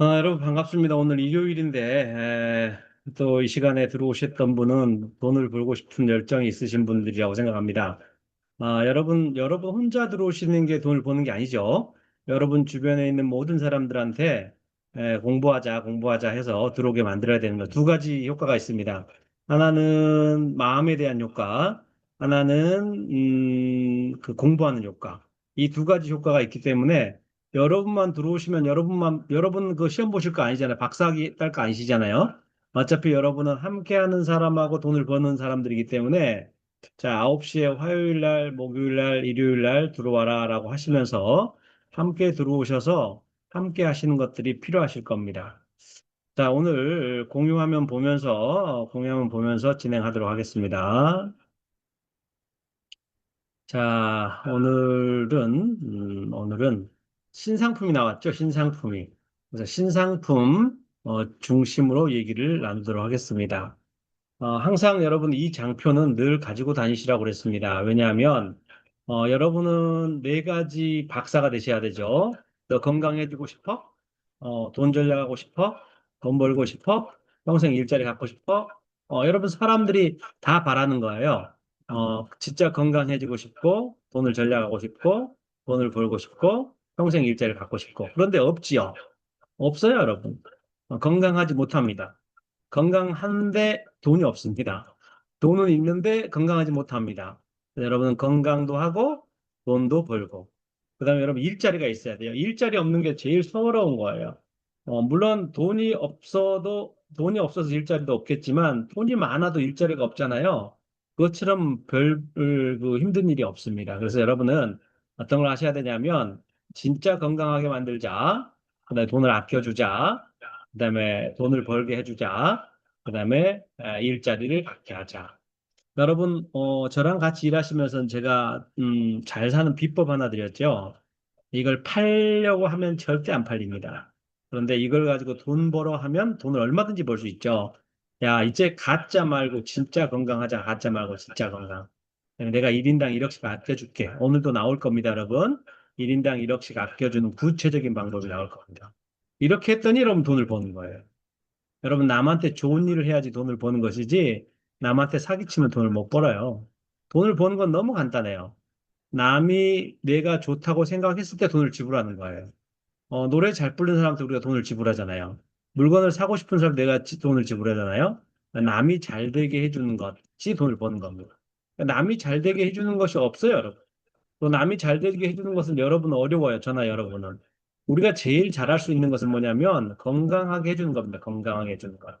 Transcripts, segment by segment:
아, 여러분 반갑습니다. 오늘 일요일인데 또 이 시간에 들어오셨던 분은 돈을 벌고 싶은 열정이 있으신 분들이라고 생각합니다. 아, 여러분 여러분 혼자 들어오시는 게 돈을 버는 게 아니죠. 여러분 주변에 있는 모든 사람들한테 에, 공부하자 공부하자 해서 들어오게 만들어야 되는 거두 가지 효과가 있습니다. 하나는 마음에 대한 효과, 하나는 음, 그 공부하는 효과. 이 두 가지 효과가 있기 때문에 여러분만 들어오시면 여러분만, 여러분 그 시험 보실 거 아니잖아요. 박사학위 딸 거 아니시잖아요. 어차피 여러분은 함께하는 사람하고 돈을 버는 사람들이기 때문에 자, 9시에 화요일 날, 목요일 날, 일요일 날 들어와라 라고 하시면서 함께 들어오셔서 함께 하시는 것들이 필요하실 겁니다. 자, 오늘 공유화면 보면서, 공유화면 보면서 진행하도록 하겠습니다. 자, 오늘은, 음, 오늘은 신상품이 나왔죠? 신상품이. 그래서 신상품 어, 중심으로 얘기를 나누도록 하겠습니다. 어, 항상 여러분 이 장표는 늘 가지고 다니시라고 그랬습니다. 왜냐하면 어, 여러분은 네 가지 박사가 되셔야 되죠. 너 건강해지고 싶어? 어, 돈 전략하고 싶어? 돈 벌고 싶어? 평생 일자리 갖고 싶어? 어, 여러분 사람들이 다 바라는 거예요. 어, 진짜 건강해지고 싶고, 돈을 전략하고 싶고, 돈을 벌고 싶고, 평생 일자리를 갖고 싶고. 그런데 없지요. 없어요, 여러분. 어, 건강하지 못합니다. 건강한데 돈이 없습니다. 돈은 있는데 건강하지 못합니다. 여러분은 건강도 하고 돈도 벌고 그 다음에 여러분 일자리가 있어야 돼요. 일자리 없는 게 제일 서러운 거예요. 어, 물론 돈이 없어도 돈이 없어서 일자리도 없겠지만 돈이 많아도 일자리가 없잖아요. 그것처럼 별 그 힘든 일이 없습니다. 그래서 여러분은 어떤 걸 하셔야 되냐면 진짜 건강하게 만들자. 그 다음에 돈을 아껴주자. 그 다음에 돈을 벌게 해주자. 그 다음에 에, 일자리를 갖게 하자. 여러분, 어, 저랑 같이 일하시면서 제가 음, 잘 사는 비법 하나 드렸죠. 이걸 팔려고 하면 절대 안 팔립니다. 그런데 이걸 가지고 돈 벌어 하면 돈을 얼마든지 벌 수 있죠. 야, 이제 가짜 말고 진짜 건강하자. 가짜 말고 진짜 건강. 내가 1인당 1억씩 아껴줄게. 오늘도 나올 겁니다, 여러분. 1인당 1억씩 아껴주는 구체적인 방법이 나올 겁니다. 이렇게 했더니 여러분 돈을 버는 거예요. 여러분 남한테 좋은 일을 해야지 돈을 버는 것이지 남한테 사기치면 돈을 못 벌어요. 돈을 버는 건 너무 간단해요. 남이 내가 좋다고 생각했을 때 돈을 지불하는 거예요. 어, 노래 잘 부르는 사람한테 우리가 돈을 지불하잖아요. 물건을 사고 싶은 사람 내가 지- 돈을 지불하잖아요. 남이 잘 되게 해주는 것이 돈을 버는 겁니다. 남이 잘 되게 해주는 것이 없어요, 여러분. 또 남이 잘 되게 해주는 것은 여러분 어려워요, 저나 여러분은. 우리가 제일 잘할 수 있는 것은 뭐냐면 건강하게 해주는 겁니다. 건강하게 해주는 것.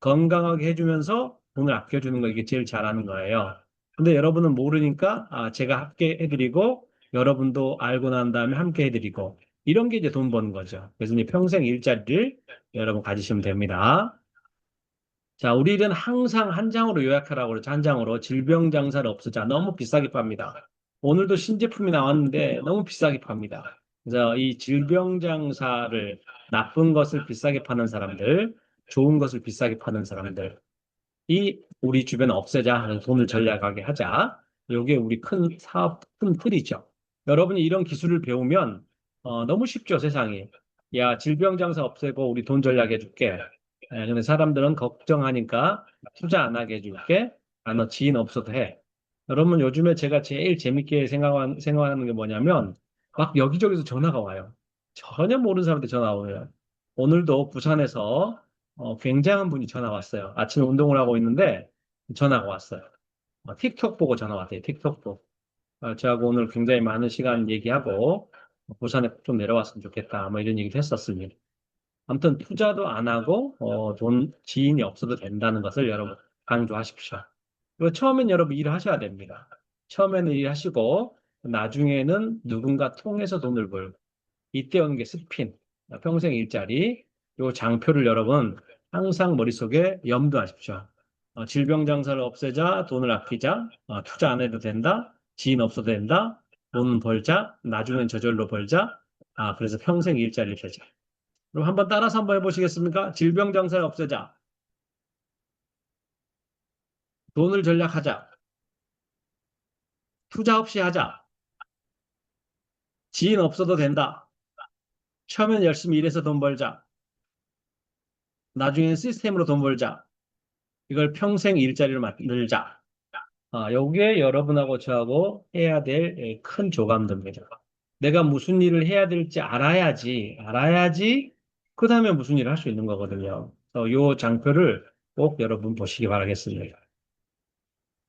건강하게 해주면서 돈을 아껴주는 거 이게 제일 잘하는 거예요. 근데 여러분은 모르니까 아, 제가 함께 해드리고 여러분도 알고 난 다음에 함께 해드리고 이런 게 이제 돈 버는 거죠. 그래서 이제 평생 일자리를 여러분 가지시면 됩니다. 자, 우리 일은 항상 한 장으로 요약하라고 그러죠. 한 장으로 질병 장사를 없애자. 너무 비싸게 팝니다. 오늘도 신제품이 나왔는데 너무 비싸게 팝니다. 그래서 이 질병 장사를 나쁜 것을 비싸게 파는 사람들, 좋은 것을 비싸게 파는 사람들, 이 우리 주변에 없애자 돈을 전략하게 하자. 이게 우리 큰 사업, 큰 틀이죠. 여러분이 이런 기술을 배우면 어, 너무 쉽죠, 세상이. 야, 질병 장사 없애고 우리 돈 전략해 줄게. 예, 근데 사람들은 걱정하니까 투자 안 하게 해줄게. 아, 너 지인 없어도 해. 여러분, 요즘에 제가 제일 재밌게 생각하는, 생각하는 게 뭐냐면, 막 여기저기서 전화가 와요. 전혀 모르는 사람한테 전화 와요. 오늘도 부산에서 어, 굉장한 분이 전화 왔어요. 아침에 운동을 하고 있는데 전화가 왔어요. 어, 틱톡 보고 전화 왔대요. 틱톡 보고. 어, 저하고 오늘 굉장히 많은 시간 얘기하고 부산에 좀 내려왔으면 좋겠다. 뭐 이런 얘기를 했었습니다. 아무튼 투자도 안 하고 어, 돈 지인이 없어도 된다는 것을 여러분 강조하십시오. 그리고 처음엔 여러분 일을 하셔야 됩니다. 처음에는 일하시고 나중에는 누군가 통해서 돈을 벌고 이때 오는 게 스핀, 평생 일자리, 요 장표를 여러분 항상 머릿속에 염두하십시오. 어, 질병 장사를 없애자, 돈을 아끼자, 어, 투자 안 해도 된다, 지인 없어도 된다, 돈 벌자, 나중엔 저절로 벌자, 아, 그래서 평생 일자리를 펴자. 그럼 한번 따라서 한번 해보시겠습니까? 질병 장사를 없애자. 돈을 전략하자. 투자 없이 하자. 지인 없어도 된다. 처음엔 열심히 일해서 돈 벌자. 나중에 시스템으로 돈 벌자. 이걸 평생 일자리를 만들자. 아, 요게 여러분하고 저하고 해야 될 큰 조감도입니다. 내가 무슨 일을 해야 될지 알아야지, 알아야지, 그 다음에 무슨 일을 할 수 있는 거거든요. 요 장표를 꼭 여러분 보시기 바라겠습니다.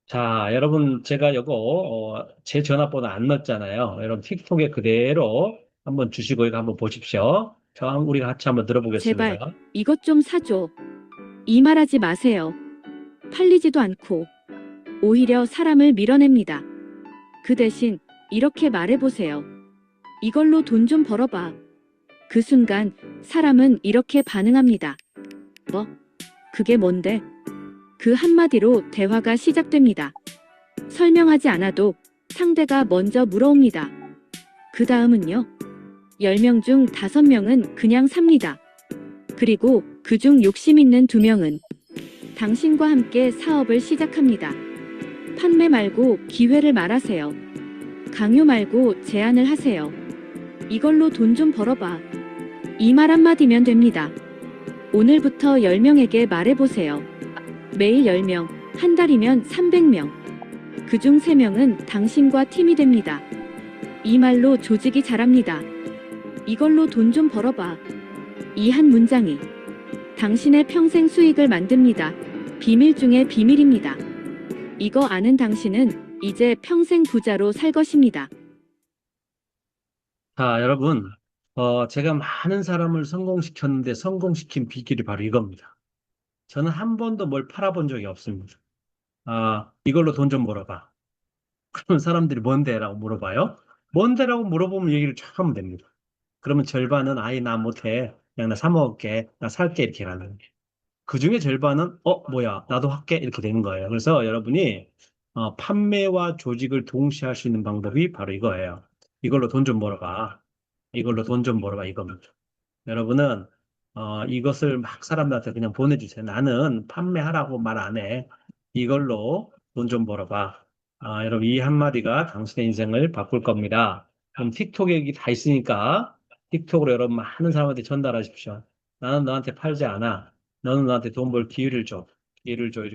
자, 여러분, 제가 요거, 어, 제 전화번호 안 넣었잖아요. 여러분, 틱톡에 그대로 한번 주시고 이거 한번 보십시오. 자, 우리 같이 한번 들어보겠습니다. 제발. 이것 좀 사줘. 이 말하지 마세요. 팔리지도 않고 오히려 사람을 밀어냅니다. 그 대신 이렇게 말해보세요. 이걸로 돈 좀 벌어봐. 그 순간 사람은 이렇게 반응합니다. 뭐? 그게 뭔데? 그 한마디로 대화가 시작됩니다. 설명하지 않아도 상대가 먼저 물어옵니다. 그 다음은요? 10명 중 5명은 그냥 삽니다. 그리고 그 중 욕심 있는 2명은 당신과 함께 사업을 시작합니다. 판매 말고 기회를 말하세요. 강요 말고 제안을 하세요. 이걸로 돈 좀 벌어봐. 이 말 한마디면 됩니다. 오늘부터 10명에게 말해보세요. 매일 10명, 한 달이면 300명. 그중 3명은 당신과 팀이 됩니다. 이 말로 조직이 자랍니다. 이걸로 돈 좀 벌어봐. 이 한 문장이 당신의 평생 수익을 만듭니다. 비밀 중의 비밀입니다. 이거 아는 당신은 이제 평생 부자로 살 것입니다. 자, 여러분, 어, 제가 많은 사람을 성공시켰는데 성공시킨 비결이 바로 이겁니다. 저는 한 번도 뭘 팔아본 적이 없습니다. 아, 이걸로 돈 좀 벌어봐. 그러면 사람들이 뭔데? 라고 물어봐요. 뭔데? 라고 물어보면 얘기를 쫙 하면 됩니다. 그러면 절반은 아이 나 못해. 그냥 나 사 먹을게. 나 살게. 이렇게 하는 거예요. 그 중에 절반은 어, 뭐야. 나도 할게. 이렇게 되는 거예요. 그래서 여러분이 어, 판매와 조직을 동시에 할 수 있는 방법이 바로 이거예요. 이걸로 돈 좀 벌어봐. 이걸로 돈 좀 벌어봐. 이겁니다. 여러분은 어, 이것을 막 사람들한테 그냥 보내주세요. 나는 판매하라고 말 안 해. 이걸로 돈 좀 벌어봐. 아, 여러분 이 한마디가 당신의 인생을 바꿀 겁니다. 그럼 틱톡에 여기 다 있으니까 틱톡으로 여러분 많은 사람한테 전달하십시오. 나는 너한테 팔지 않아. 너는 나한테 돈 벌 기회를 줘. 기회를 줘.